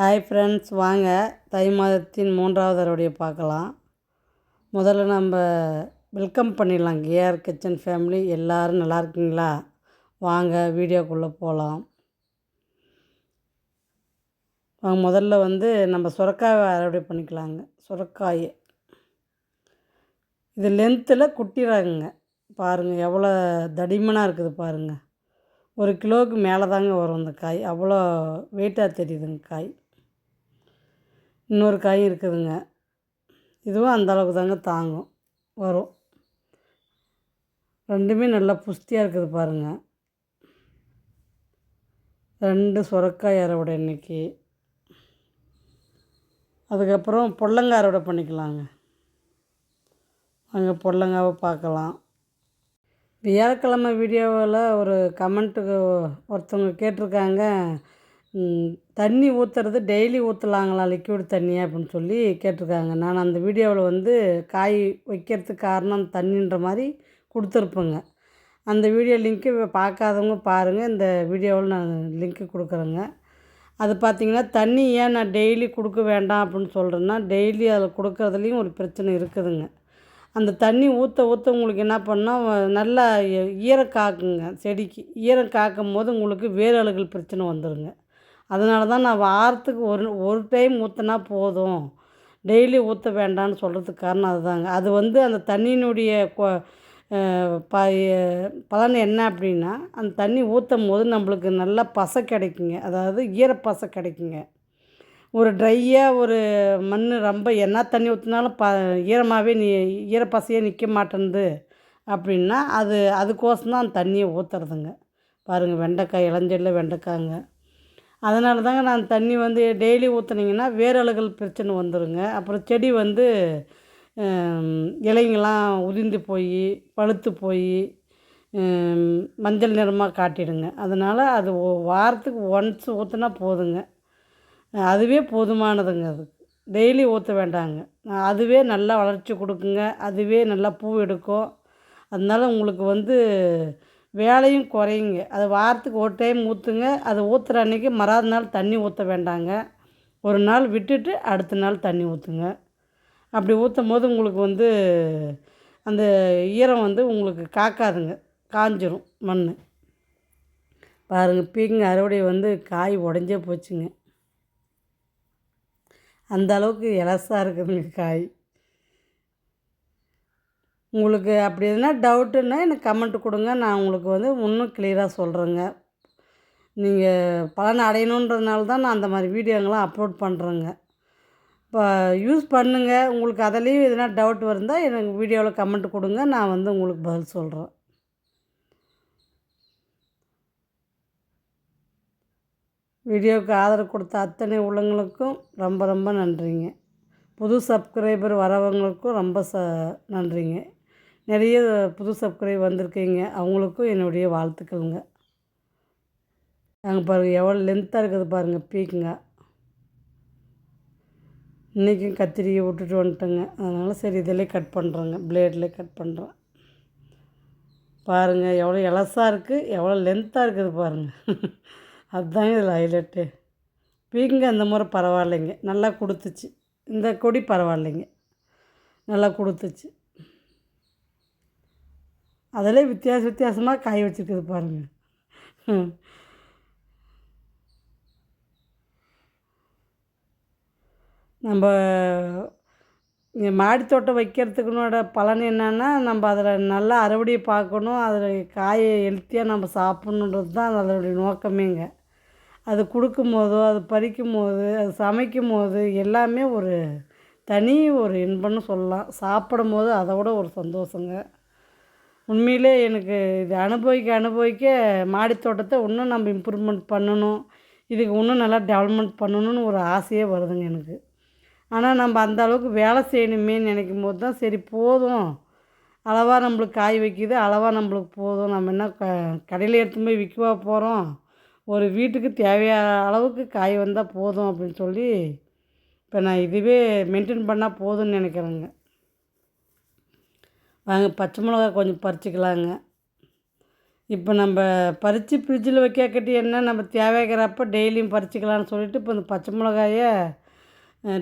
Hi friends வாங்க. தை மாதத்தின் மூன்றாவது அறுவடையை பார்க்கலாம். முதல்ல நம்ம வெல்கம் பண்ணிடலாம். கேஆர் கிச்சன் ஃபேமிலி எல்லோரும் நல்லா இருக்கீங்களா? வாங்க வீடியோக்குள்ளே போகலாம் வாங்க முதல்ல வந்து நம்ம சுரக்காயை அறுவடை பண்ணிக்கலாங்க. சுரக்காய். இது லென்த்தில் குட்டிடுறாங்க பாருங்கள் எவ்வளோ தடிமனாக இருக்குது பாருங்கள் ஒரு கிலோவுக்கு மேலே தாங்க வரும் இந்த காய். அவ்வளோ வெயிட்டாக தெரியுதுங்க காய். இன்னொரு காய் இருக்குதுங்க. இதுவும் அந்த அளவுக்கு தாங்க தாங்கும். வரும். ரெண்டுமே நல்லா புஷ்டியாக இருக்குது பாருங்கள் ரெண்டு சுரக்காய் அறுவடை இன்றைக்கி அதுக்கப்புறம் பொள்ளங்காய் அறுவடை பண்ணிக்கலாங்க. அங்கே பொள்ளங்காவை பார்க்கலாம். வியாழக்கிழமை வீடியோவில் ஒரு கமெண்ட்டுக்கு ஒருத்தவங்க கேட்டிருக்காங்க. தண்ணி ஊற்றுறது டெய்லி ஊற்றலாங்களா லிக்யூட் தண்ணியை அப்படின்னு சொல்லி கேட்டிருக்காங்க. நான் அந்த வீடியோவில் வந்து காய் வைக்கிறதுக்கு காரணம் தண்ணின்ற மாதிரி கொடுத்துருப்பேங்க. அந்த வீடியோ லிங்க்கு பார்க்காதவங்க பாருங்கள் இந்த வீடியோவில் நான் லிங்க்கு கொடுக்குறேங்க. அது பார்த்திங்கன்னா தண்ணி ஏன் நான் டெய்லி கொடுக்க வேண்டாம் அப்படின்னு சொல்கிறேன்னா டெய்லி அதில் கொடுக்குறதுலேயும் ஒரு பிரச்சனை இருக்குதுங்க. அந்த தண்ணி ஊற்ற ஊற்ற உங்களுக்கு என்ன பண்ணால் நல்லா ஈரம் காக்குங்க செடிக்கு. ஈரம் காக்கும் போது உங்களுக்கு வேரழுகல் பிரச்சனை வந்துடுங்க அதனால தான் நான் வாரத்துக்கு ஒரு ஒரு டைம் ஊற்றினா போதும். டெய்லி ஊற்ற வேண்டாம்னு சொல்கிறதுக்கு காரணம் அதுதாங்க. அது வந்து அந்த தண்ணியினுடைய ப பலன் என்ன அப்படின்னா அந்த தண்ணி ஊற்றும் போது நம்மளுக்கு நல்லா பசை கிடைக்குங்க. அதாவது ஈரப்பசை கிடைக்குங்க. ஒரு ட்ரையாக ஒரு மண் ரொம்ப என்ன தண்ணி ஊற்றினாலும் ப ஈரமாகவே நீ ஈரப்பசையே நிற்க மாட்டேன்து அப்படின்னா அது அதுக்கோசம் தான் தண்ணியை ஊற்றுறதுங்க பாருங்கள் வெண்டைக்காய் இளஞ்செடியில் வெண்டைக்காங்க அதனால தாங்க நான் தண்ணி வந்து டெய்லி ஊற்றுனீங்கன்னா வேரழுகல் பிரச்சனை வந்துடுங்க அப்புறம் செடி வந்து இலைங்கெல்லாம் உதிர்ந்து போய் பழுத்து போய் மஞ்சள் நிறமாக காட்டிடுங்க. அதனால் அது வாரத்துக்கு ஒன்ஸ் ஊற்றுனா போதுங்க. அதுவே போதுமானதுங்க அது. டெய்லி ஊற்ற வேண்டாங்க. அதுவே நல்லா வளர்ச்சி கொடுக்குங்க. அதுவே நல்லா பூ எடுக்கும். அதனால உங்களுக்கு வந்து வேலையும் குறையுங்க. அது வாரத்துக்கு ஒரு டைம் ஊற்றுங்க அது ஊற்றுற அன்றைக்கி மறாத நாள் தண்ணி ஊற்ற வேண்டாங்க. ஒரு நாள் விட்டுட்டு அடுத்த நாள் தண்ணி ஊற்றுங்க அப்படி ஊற்றும் போது உங்களுக்கு வந்து அந்த ஈரம் வந்து உங்களுக்கு காக்காதுங்க. காஞ்சிரும் மண். பாருங்கள் பீங்க அறுவடை வந்து காய் உடஞ்சே போச்சுங்க. அந்த அளவுக்கு இலசாக இருக்குதுங்க காய். உங்களுக்கு அப்படி எதுனா டவுட்டுன்னா எனக்கு கமெண்ட் கொடுங்க. நான் உங்களுக்கு வந்து இன்னும் கிளியராக சொல்கிறேங்க நீங்கள் பலன் அடையணுன்றதுனால தான் நான் அந்த மாதிரி வீடியோங்களாம் அப்லோட் பண்ணுறேங்க இப்போ யூஸ் பண்ணுங்கள் உங்களுக்கு அதிலையும் எதுனா டவுட் இருந்தால் எனக்கு வீடியோவில் கமெண்ட் கொடுங்க. நான் வந்து உங்களுக்கு பதில் சொல்கிறேன் வீடியோவுக்கு ஆதரவு கொடுத்த அத்தனை உள்ளங்களுக்கும் ரொம்ப ரொம்ப நன்றிங்க. புது சப்ஸ்கிரைபர் வரவங்களுக்கும் ரொம்ப ச நன்றிங்க. நிறைய புது சப்ஸ்கிரைப் வந்திருக்கீங்க. அவங்களுக்கும் என்னுடைய வாழ்த்துக்கள்ங்க. நாங்கள் பாருங்கள் எவ்வளோ லென்த்தாக இருக்குது பாருங்கள் பீக்குங்க இன்றைக்கும் கத்திரியை விட்டுட்டு வந்துட்டேங்க. அதனால் சரி இதிலே கட் பண்ணுறேங்க பிளேட்லேயே கட் பண்ணுறேன் பாருங்கள் எவ்வளோ எலசாக இருக்குது எவ்வளோ லென்த்தாக இருக்குது பாருங்கள் அதுதாங்க இதில் ஹைலைட்டு பீங்க அந்த முறை பரவாயில்லைங்க. நல்லா கொடுத்துச்சு. இந்த கொடி பரவாயில்லைங்க. நல்லா கொடுத்துச்சு. அதில் வித்தியாச வித்தியாசமாக காய வச்சுருக்குது பாருங்கள் நம்ம இங்கே மாடி தோட்டம் வைக்கிறதுக்குனோட பலன் என்னென்னா நம்ம அதில் நல்லா அறுவடையை பார்க்கணும் அதில் காயை ஹெல்த்தியாக நம்ம சாப்பிட்ணுன்றது தான் அதனுடைய நோக்கமேங்க. அது கொடுக்கும் போதோ அது பறிக்கும் போது அது சமைக்கும் போது எல்லாமே ஒரு தனி ஒரு இன்பம்னு சொல்லலாம். சாப்பிடும் போது அதை விட ஒரு சந்தோஷங்க. உண்மையிலே எனக்கு இது அனுபவிக்க அனுபவிக்க மாடி தோட்டத்தை இன்னும் நம்ம இம்ப்ரூவ்மெண்ட் பண்ணணும். இதுக்கு இன்னும் நல்லா டெவலப்மெண்ட் பண்ணணும்னு ஒரு ஆசையே வருதுங்க எனக்கு. ஆனால் நம்ம அந்த அளவுக்கு வேலை செய்யணுமேன்னு நினைக்கும் போது தான் சரி போதும். அளவாக நம்மளுக்கு காய் வைக்கிது அளவாக நம்மளுக்கு போதும். நம்ம என்ன க கடையில் எடுத்து போய் விற்கவா போகிறோம் ஒரு வீட்டுக்கு தேவையான அளவுக்கு காய் வந்தால் போதும் அப்படின்னு சொல்லி இப்போ நான் இதுவே மெயின்டைன் பண்ணால் போதும்னு நினைக்கிறேங்க. வாங்க பச்சை மிளகா கொஞ்சம் பறிச்சிக்கலாங்க. இப்போ நம்ம பறித்து ஃப்ரிட்ஜில் வைக்காக்கட்டி என்ன நம்ம தேவைக்கிறப்ப டெய்லியும் பறிச்சிக்கலாம்னு சொல்லிட்டு இப்போ இந்த பச்சை மிளகாயை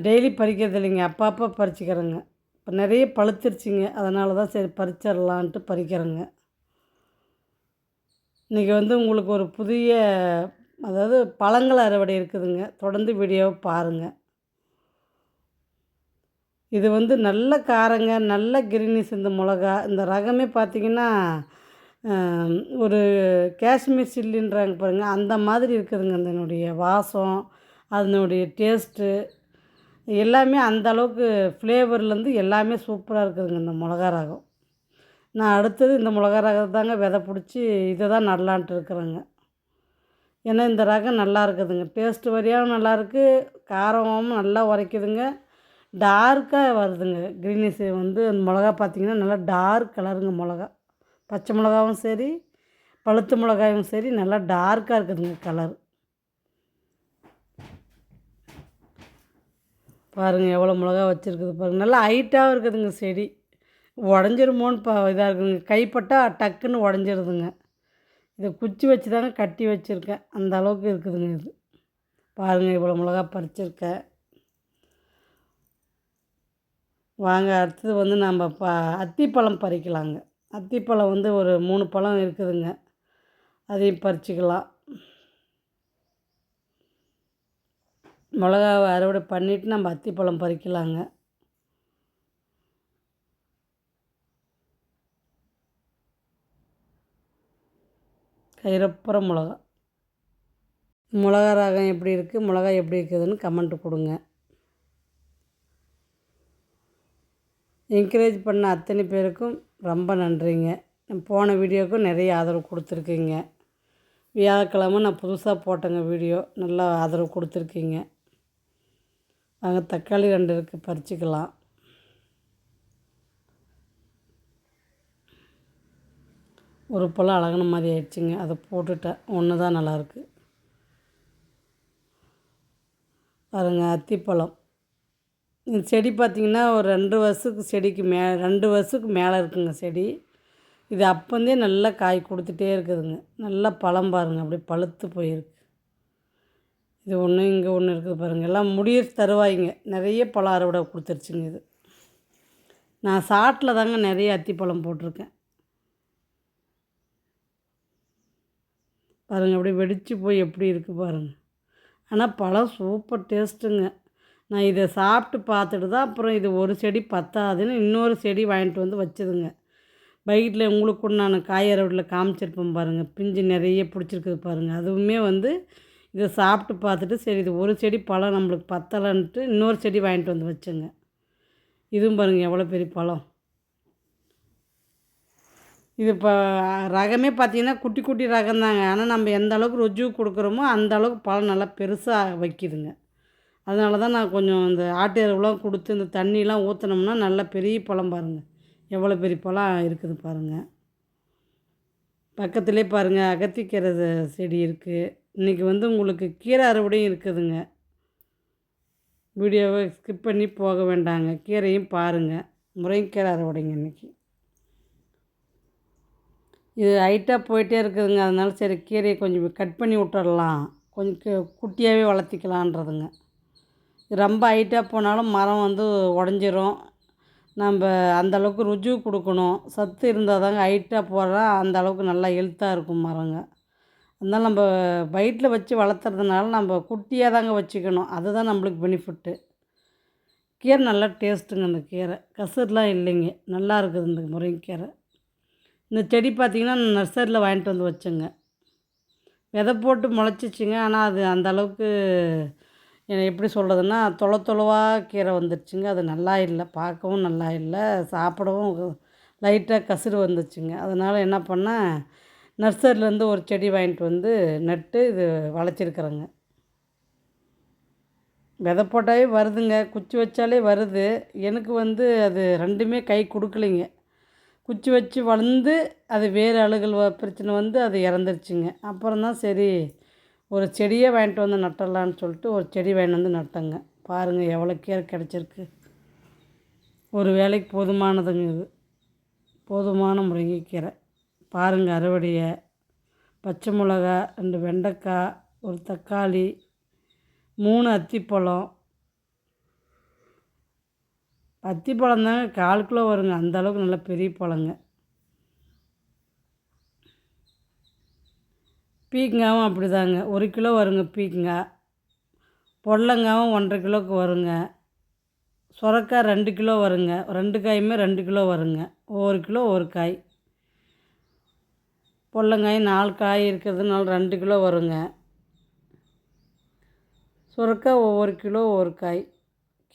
டெய்லி பறிக்கிறது இல்லைங்க. அப்பப்போ பறிச்சிக்கிறேங்க. இப்போ நிறைய பழுத்துருச்சிங்க. அதனால தான் சரி பறிச்சிடலான்ட்டு பறிக்கிறேங்க. இன்றைக்கி வந்து உங்களுக்கு ஒரு புதிய அதாவது பழங்கள் அறுவடை இருக்குதுங்க. தொடர்ந்து வீடியோவை பாருங்கள் இது வந்து நல்ல காரங்க நல்ல கிரீனிஸ் இந்த மிளகா. இந்த ரகமே பார்த்திங்கன்னா ஒரு காஷ்மீர் சில்லின்றாங்க பாருங்கள் அந்த மாதிரி இருக்குதுங்க. அதனுடைய வாசம் அதனுடைய டேஸ்ட்டு எல்லாமே அந்த அளவுக்கு ஃப்ளேவர்லேருந்து எல்லாமே சூப்பராக இருக்குதுங்க இந்த மிளகா ரகம். நான் அடுத்தது இந்த மிளகா ரகம் தாங்க விதை பிடிச்சி இதை தான் நடலான்ட்டு இருக்கிறேங்க. ஏன்னா இந்த ரகம் நல்லா இருக்குதுங்க. டேஸ்ட்டு வரியாகவும் நல்லாயிருக்கு காரமும் நல்லா உரைக்குதுங்க. டார்க்காக வருதுங்க. க்ரீனிஸ் வந்து அந்த மிளகா பார்த்திங்கன்னா நல்லா டார்க் கலருங்க மிளகா. பச்சை மிளகாவும் சரி பழுத்து மிளகாயும் சரி நல்லா டார்க்காக இருக்குதுங்க கலர் பாருங்கள் எவ்வளோ மிளகா வச்சுருக்குது பாருங்கள் நல்லா ஹைட்டாகவும் இருக்குதுங்க செடி. உடஞ்சிருமோன்னு பா இதாக இருக்குதுங்க. கைப்பட்டால் டக்குன்னு உடஞ்சிருதுங்க. இதை குச்சி வச்சு தாங்க கட்டி வச்சுருக்கேன். அந்த அளவுக்கு இருக்குதுங்க இது. பாருங்கள் இவ்வளோ மிளகா பறிச்சிருக்கேன். வாங்க அடுத்தது வந்து நம்ம ப அத்திப்பழம் பறிக்கலாங்க. அத்திப்பழம் வந்து ஒரு மூணு பழம் இருக்குதுங்க. அதையும் பறிச்சிக்கலாம். மிளகாவை அறுவடை பண்ணிவிட்டு நம்ம அத்திப்பழம் பறிக்கலாங்க. கைரப்புற மிளகா. மிளகா ரகம் எப்படி இருக்குது மிளகா எப்படி இருக்குதுன்னு கமெண்ட் கொடுங்க. என்கரேஜ் பண்ண அத்தனை பேருக்கும் ரொம்ப நன்றிங்க. போன வீடியோவுக்கும் நிறைய ஆதரவு கொடுத்துருக்கீங்க. வியாழக்கிழமை நான் புதுசாக போட்டேங்க வீடியோ. நல்லா ஆதரவு கொடுத்துருக்கீங்க. அங்கே தக்காளி ரெண்டு இருக்குது பறிச்சிக்கலாம். ஒரு பழம் அழகான மாதிரி ஆயிடுச்சுங்க. அதை போட்டுட்டேன். ஒன்று தான் நல்லாயிருக்கு பாருங்க அத்திப்பழம். இந்த செடி பார்த்திங்கன்னா ஒரு ரெண்டு வருஷத்துக்கு செடிக்கு மே ரெண்டு வருஷத்துக்கு மேலே இருக்குங்க செடி. இது அப்போந்தே நல்லா காய் கொடுத்துட்டே இருக்குதுங்க. நல்லா பழம் பாருங்கள் அப்படியே பழுத்து போயிருக்கு. இது ஒன்று இங்கே ஒன்று இருக்குது பாருங்கள் எல்லாம் முடிய தருவாய்ங்க. நிறைய பழம் அறுவடை கொடுத்துருச்சுங்க இது. நான் சாட்டில் தாங்க நிறைய அத்திப்பழம் போட்டிருக்கேன். பாருங்கள் அப்படியே வெடித்து போய் எப்படி இருக்குது பாருங்கள் ஆனால் பழம் சூப்பர் டேஸ்ட்டுங்க. நான் இதை சாப்பிட்டு பார்த்துட்டு தான் அப்புறம் இது ஒரு செடி பத்தாதுன்னு இன்னொரு செடி வாங்கிட்டு வந்து வச்சுதுங்க பைக்கில் உங்களுக்கு நான் காயற வீட்டில் காமிச்சிருப்பேன் பாருங்கள் பிஞ்சு நிறைய பிடிச்சிருக்குது பாருங்கள் அதுவுமே வந்து இதை சாப்பிட்டு பார்த்துட்டு சரி இது ஒரு செடி பழம் நம்மளுக்கு பத்தலைன்ட்டு இன்னொரு செடி வாங்கிட்டு வந்து வச்சேங்க. இதுவும் பாருங்கள் எவ்வளோ பெரிய பழம். இது இப்போ ரகமே பார்த்திங்கன்னா குட்டி குட்டி ரகம் தாங்க ஆனால் நம்ம எந்த அளவுக்கு ருஜு கொடுக்குறோமோ அந்த அளவுக்கு பழம் நல்லா பெருசாக வைக்கிதுங்க. அதனால தான் நான் கொஞ்சம் இந்த ஆட்டு எருவுலாம் கொடுத்து இந்த தண்ணியெலாம் ஊற்றினோம்னா நல்லா பெரிய பழம் பாருங்கள் எவ்வளோ பெரிய பழம் இருக்குது பாருங்கள் பக்கத்துலேயே பாருங்கள் அகத்திக்கீரை செடி இருக்குது இன்றைக்கி வந்து உங்களுக்கு கீரை அறுவடையும் இருக்குதுங்க. வீடியோவை ஸ்கிப் பண்ணி போக வேண்டாங்க. கீரையும் பாருங்கள் முருங்கைக்கீரை அறுவடைங்க இன்றைக்கி இது ஹைட்டாக போயிட்டே இருக்குதுங்க. அதனால சரி கீரையை கொஞ்சம் கட் பண்ணி விட்டுறலாம். கொஞ்சம் குட்டியாகவே வளர்த்திக்கலான்றதுங்க. ரொம்ப ஹைட்டாக போனாலும் மரம் வந்து உடஞ்சிரும். நம்ம அந்தளவுக்கு ருஜு கொடுக்கணும். சத்து இருந்தால் தாங்க ஹைட்டாக போடுறா அந்த அளவுக்கு நல்லா ஹெல்த்தாக இருக்கும் மரங்க. அதனால் நம்ம வயிற்றில் வச்சு வளர்த்துறதுனால நம்ம குட்டியாக தாங்க வச்சுக்கணும். அதுதான் நம்மளுக்கு பெனிஃபிட்டு கீரை நல்லா டேஸ்ட்டுங்க அந்த கீரை. கசர்லாம் இல்லைங்க. நல்லா இருக்குது இந்த முருங்கைக்கீரை இந்த செடி பார்த்திங்கன்னா நான் நர்சரியில் வாங்கிட்டு வந்து வச்சேங்க. விதை போட்டு முளைச்சிச்சிங்க. ஆனால் அது அந்த அளவுக்கு எப்படி சொல்கிறதுன்னா தொலை தொலைவாக கீரை வந்துடுச்சுங்க அது நல்லா இல்லை. பார்க்கவும் நல்லா இல்லை. சாப்பிடவும் லைட்டாக கசுறு வந்துச்சுங்க. அதனால் என்ன பண்ணேன் நர்சரிலேருந்து ஒரு செடி வாங்கிட்டு வந்து நட்டு இது வளர்ச்சிருக்குறேங்க விதை போட்டாலே வருதுங்க. குச்சி வச்சாலே வருது. எனக்கு வந்து அது ரெண்டுமே கை கொடுக்கலைங்க. குச்சி வச்சு வளர்ந்து அது வேறு அழுகல் பிரச்சனை வந்து அது இறந்துருச்சுங்க. அப்புறம் தான் சரி ஒரு செடியே வாங்கிட்டு வந்து நட்டுடலான்னு சொல்லிட்டு ஒரு செடி வாங்கிட்டு வந்து நட்டேங்க. பாருங்கள் எவ்வளோ கீரை கிடச்சிருக்கு. ஒரு வேலைக்கு போதுமானதுங்க இது. போதுமான முருங்கைக்கீரை பாருங்கள் அறுவடையை. பச்சை மிளகா ரெண்டு வெண்டைக்காய் ஒரு தக்காளி மூணு அத்திப்பழம். அத்திப்பழம் தாங்க கால் கிலோ வருங்க. அந்த அளவுக்கு நல்ல பெரிய பழங்க. பீக்கங்காவும் அப்படி தாங்க ஒரு கிலோ வருங்க பீக்கங்காய் பொடலங்காவும் ஒன்றரை கிலோவுக்கு வருங்க. சுரக்காய் ரெண்டு கிலோ வருங்க. ரெண்டு காயுமே ரெண்டு கிலோ வருங்க. ஒவ்வொரு கிலோ ஒரு காய். பொடலங்காய் நாலு காய் இருக்கிறதுனால ரெண்டு கிலோ வருங்க. சுரக்காய் ஒவ்வொரு கிலோ ஒரு காய்.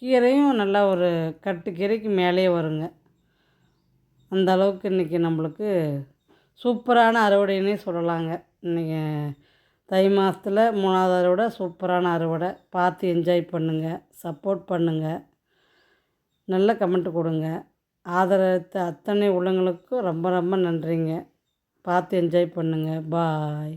கீரையும் நல்லா ஒரு கட்டு கீரைக்கு மேலேயே வருங்க. அந்த அளவுக்கு இன்றைக்கி நம்மளுக்கு சூப்பரான அறுவடைன்னே சொல்லலாங்க. இன்றைக்கி தை மாதத்தில் மூணாவது அறுவடை சூப்பரான அறுவடை. பார்த்து என்ஜாய் பண்ணுங்கள் சப்போர்ட் பண்ணுங்கள் நல்ல கமெண்ட் கொடுங்க. ஆதரவத்த அத்தனை உள்ளங்களுக்கும் ரொம்ப ரொம்ப நன்றிங்க. பார்த்து என்ஜாய் பண்ணுங்கள் பாய்